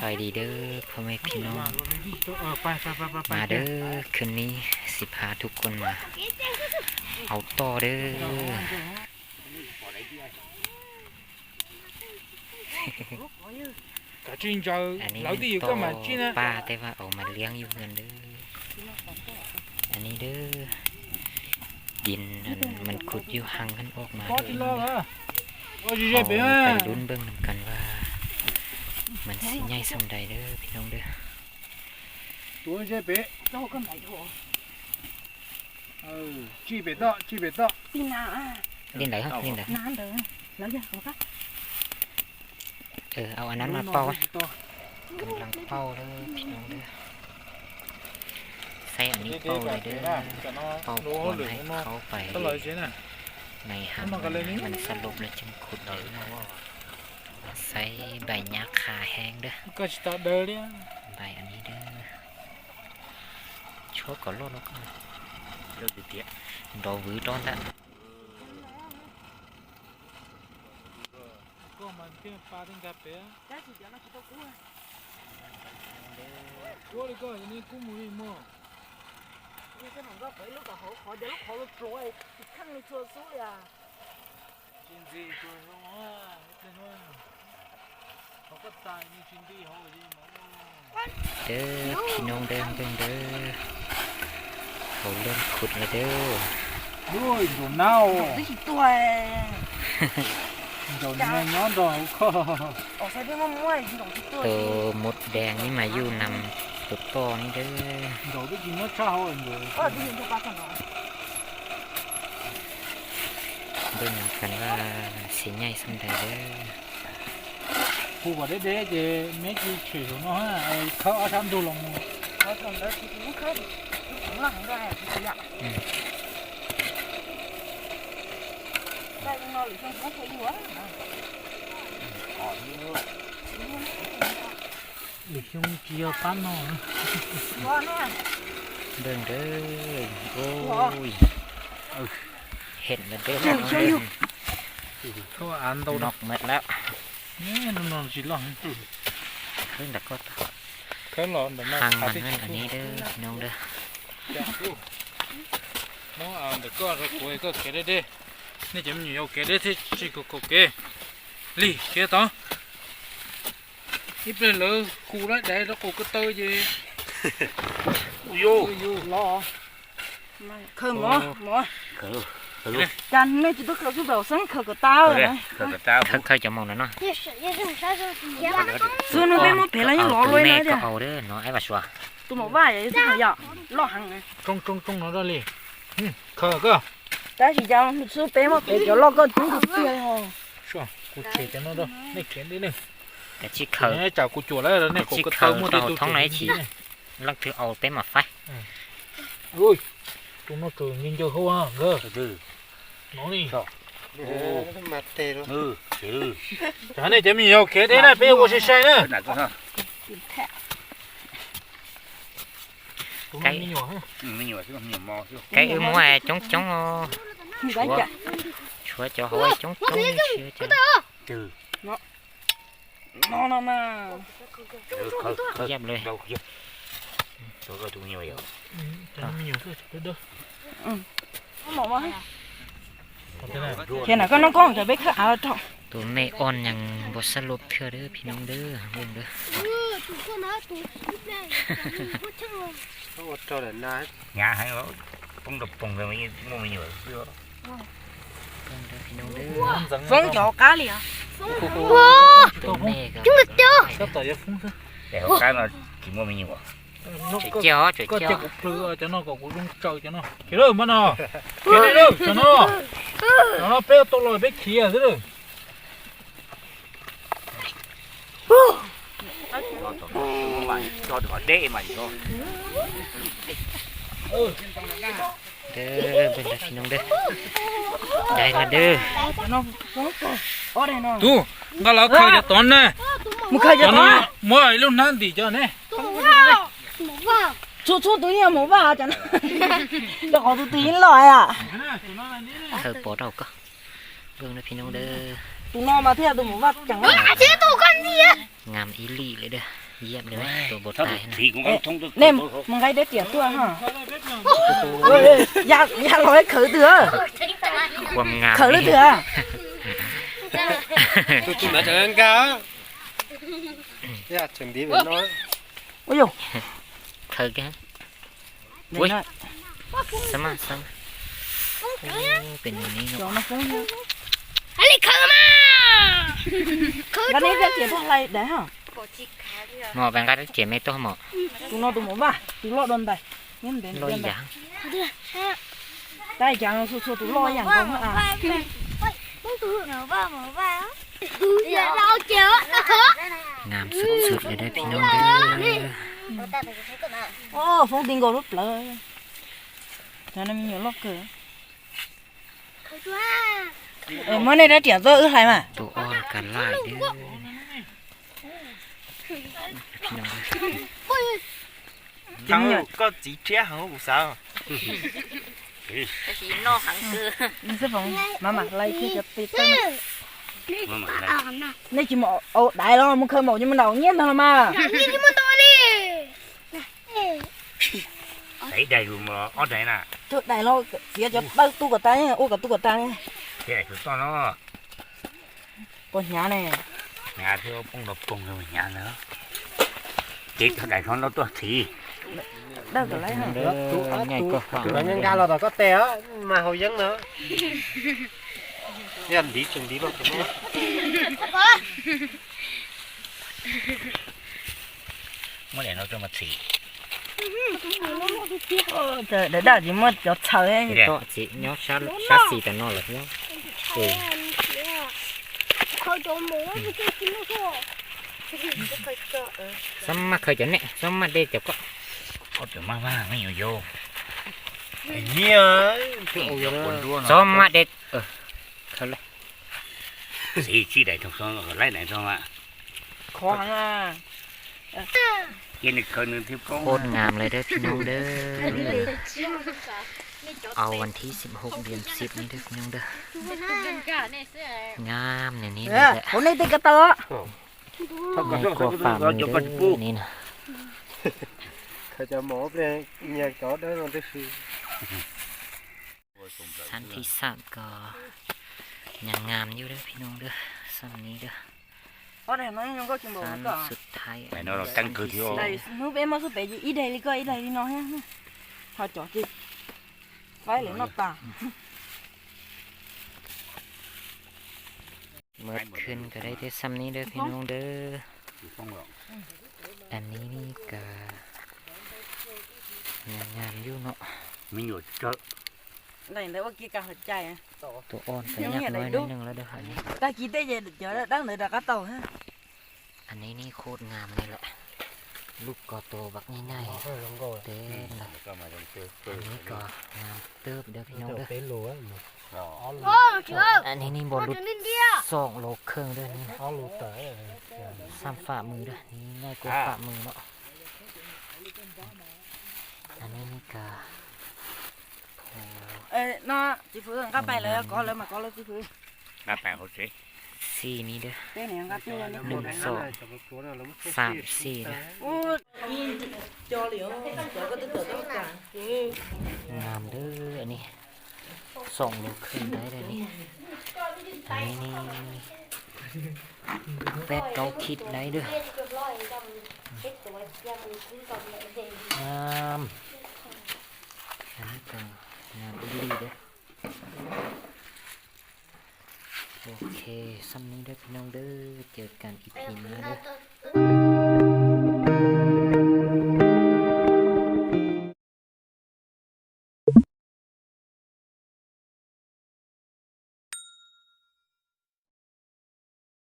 ไปดีเด้อพ่อแม่พี่น้อง มาเด้อคืนนี้สิพาทุกคนมา เอาต่อเด้ออันนี้ต่อป้าแต่ว่าเอามาเลี้ยงอยู่เงินเด้อ อันนี้เด้อ ดินมันขุดอยู่หังกันออกมาเด้อไปลุ้นเบิ่งกันว่า มันสิใหญ่สำใดเด้อพี่น้องเด้อตัวใช่เป๊ะโตก็ไหนโถเออชี้เป็ดเนาะชี้เป็ดเนาะปีนาดินไหนครับดินไหนน้ำเด้อแล้วยังเขาก็เออเอาอันนั้นมาเป่าไว้กำลังเป่าเด้อพี่น้องเด้อใส่อันนี้เป่าเลยเด้อเป่าควรให้เขาไปในหางมันสลบเลยจึงขุดเลยนะว่า ใส่ใบยักษ์ขาแห้งเด้อ ก็จะเดินเนี่ยใบอันนี้เด้อชกก่อนรลดแล้วก็โลดเตี้ยดอวือตอนนั้นก็มันเป็นปลาที่กับเปีาแต่สุดยอดนะคิดตัวกูตัวเลยก็อังนี่กูมือมั่วนี่ก็มันก็ไปลูกกับเขาอเดี๋ยวลูกขอลูกโปรยขึ้นงในชัวร์สู้เลยอะจริงๆตัวน้องอะเป็นว่า เด้อพี่น้องแดงอเด้อเด้อเผาเริ่มขุดแล้วเด้อด้วยโดนเน่าดิตัวเออโดนแมงย้อนดอกก็ออกใส่เพื่อมั่วๆดอกตัวเออหมดแดงนี่มาอยู่นำตักปอนี่เด้อดอกไปกินมดเช่าเองเลยก็ดีนยู่ปลาสนอเบิ่งกันว่าสีใหญ่สมนใดเด้อ ผู้ว่าได้เด้เจไม่กี่เฉียวเนาะฮะเขาเอาทำดูลงมือเขาทำได้ที่ผู้เขาข้างหลังได้ที่ขยะได้ยังนอนหรือยังไม่เคยหัวอ่อนเยอะหรือยังเกี่ยวปั้นนอนหัวน่ะเดินเดินโอ้ยเห็นมันเด้นเดินเขาอันตัวนอกเม็ดแล้ว นี่นอนจีหลงเพิ่งดักก็เพิ่งหลอนแต่มาทางมันเพิ่งอันนี้เด้อน้องเด้อน้องเอาแต่ก็เราคุยก็เกเรเด้นี่จะมันอยู่เอาเกเรที่ชิโกโกเกลี่เชื่อต่ออีเปลือยเลยคูได้ได้แล้วกูก็เตยจีอุยโยอุยโยรอไม่เคยหมอหมอเคย 咱那几都可是老生可个大了，可个大，可可就忙了呢。也是也是，啥时候结婚？所以那边没别人老来了的。好的，那爱不说。都没娃也是这样，老行了。中中中到这里，嗯，可个。但是讲，你吃白毛白叫老个中国吃哦。是，我吃点那都，那甜的呢。cái dạ, dạ, dạ, chiếc khờ cái chảo của chùa lấy rồi này chiếc khờ đầu tháng này chỉ lắc thứ ầu bé mà phải ui chúng nó cứ nhìn cho không à gơ 뭐니? 자. 오, 맞대로. 어, 그. 자네 재미 요 개대나 배우고 싶어요. 나 좀. cái cái ưu mua à chống chống chúa. chúa cho hỏi chống chống chưa chưa từ nó. Nó nó mà dám lên. Đâu tôi có tụi nhiều rồi tụi nhiều cái đó. Ừ. Nó mà เขียนหน่อก็น้องกล้องจะไปคือเอาทองตัวแม่อ่อนยังบทสรุปเพื่อเด้อพี่น้องเด้อวงเด้อโอ้เจ้าเด่นนายงาให้เราปงดับปงเลยไม่มั่วไม่เหนื่อยเยอะปงเด้อพี่น้องเด้อฟงจ่อกาเลยอะว้าตัวแม่ก็จุดเจ้าชอบต่อยฟงซะแต่เขาการเรากี่มั่วไม่เหนื่อยก็เจ้าก็เจ้าก็เปลือกเจ้าน้อก็กุ้งเจ้าเจ้าน้อเขียนเรื่องมันอะเขียนเรื่องเจ้าน้อ nó nó bê tô lòi bê kia thế rồi. Cho cho đê mày cho đê bên đây nông đê đây là đê tu ngã lão khơi cho tốn nè. Mua khơi cho tốn mua luôn năn đi cho nè. 呀，เธอปวดเอาก็เบิ่งเด้อพี่น้องเด้อ tụi nó mà thế tụi nó chẳng lẽ À, chứ tụi con gì á? งามอีหลีเลยเด้อเยี่ยมเลยตัวบท thôi ตายนะ thì cũng có thông được nem mà ngay đấy tiền tua hả ôi ôi, ya ya nói khởi thừa ความงาม khởi นี่ thừa tôi chỉ mà chẳng ăn cá dạ chẳng đi với nó ôi dồi เคยแก này Ui. nó สมาสมาโอ้เป็นอย่างนี้เนาะ cho nó phun nha Hãy đi khờ mà. Khờ cái này cái tiền thằng này đấy hả หมอแบงกัดเจ็บไม่ตัวหมอ tụi nó tụi nó ba tụi nó đòn đây nhưng đến ลอย đến อ đây ย่าง đây chẳng số số tụi lo chẳng không hả à Mở va, mở va. Dạ, đâu chịu á. งามสุดๆเลยได้อพี่น้องเด้อ ô phong tiền gọi rút lời cho nên mình nhiều lóc cửa Khờ quá. Ê, mới này đã tiền tôi ư hay mà ตัวอ่อนกันไล่เด้อพี่น้องเด้อ Chính nhận. có chỉ trẻ hả không sao mình sẽ phòng mà mặt lấy khi cho tít tên mà mà này À, nè. này chỉ một ô đại lo một khơi một nhưng mà đầu nhiên thôi mà thấy đầy rồi mà ở đây nè Thôi đại lo phía cho bao tu của ta nhá ô cả tu của ta nhá cái này to nó còn nhà này nhà theo phong độc cùng rồi nhà nữa chết thằng đại con nó to thì đâu cả lấy hả เด้อง่ายกว่าฟัง tụi anh ăn cá là có té á, mà hồi dẫn nữa dạ đi chẳng đi đâu mới để nó cho mà thì Ôi, trời để đợi chỉ mất cho trời ấy Thế à? ก็สิเนาะชาชาสีแต่นอนหรอกเนาะเออ Khờ chỗ mũ, cái cái cái nó khổ. สมมาเคยจะเนี่ยสมมาเด็ กจะก็ có từ mang mang mấy nhiều vô nhia Ôi, dọc quần đua ส nó มมาเด็กเออเขาเลย thì chỉ để trong số ở lấy này thôi mà khó hẳn à cái này khơi nữa thiếu โค có ตรงามเลยเด้อพี่น้องเด้อเอาวันที่ 16 เดือน10นี้เด้อพี่น้องเด้องามเนี่ยนี่เลย Nè, แหละ hôm nay tôi cái tơ ง่ายกว่าฝ่ามือเด้อนี่นะ Thôi cho mổ về nhà có đó nó tới sự ชั้นที่สามก็ยังงามอยู่เด้อพี่น้องเด้อสันนี้เด้อ ở đây nó không có chuyện bộ ชั้น cả สุดท้าย mày nó là tăng cử thiếu đây nó bé mà số bé gì ít đây đi coi ít đây đi nó ha họ chọn chi phải lấy nó tà เมื่อคืนก็ได้แต่ซ้ำนี้เด้อพี่น้องเด้อ không rồi อันนี้นี่ก็ยังงามอยู่เนาะ mình nhồi chợ này để kia cả hết chạy à ตัวอ่อนไปยังยักเห็นน้อะไรอยดูนิดนึงแล้วเด้อค่ะนี่ ta chỉ tới giờ chờ đang đợi đặt cá tàu ha อันนี้นี่โคตรงามเลยแหละ ลูกก็โตบักง่ายๆเต้นเลย cho mày đừng chơi อันนี้ก็งามเติบเด้อพี่น้องเด้อ tế lúa Ô, chưa. อันนี้นี่บอล Ô, ลุด trở nên kia. สองโลครึ่งเด้อนี่นะ ó lúa tới สามฝ่ามือเด้อนี่ง่ายกว่าฝ่ามือเนาะอันนี้นี่ก็โอ้ Ê, nó chỉ phứ thằng cá bay lại có lấy mà có lấy chỉ phứ nó phải hỗ trợ สี่นี้เด้อ cái này thằng cá tiêu lên Đừng sợ. Phạm xì nè. ô nhìn cho liệu cho có tức tự tất cả งามเด้ออันนี้สองโลครึ่งได้เลยนี่อันนี้นี่แปดเก้าคิดได้เด้องามอันนี้ก็งามดีเด้อ โอเคซ้ำนี้ด้อพี่น้องเด้อ เจอกันอีพีหน้าเด้อ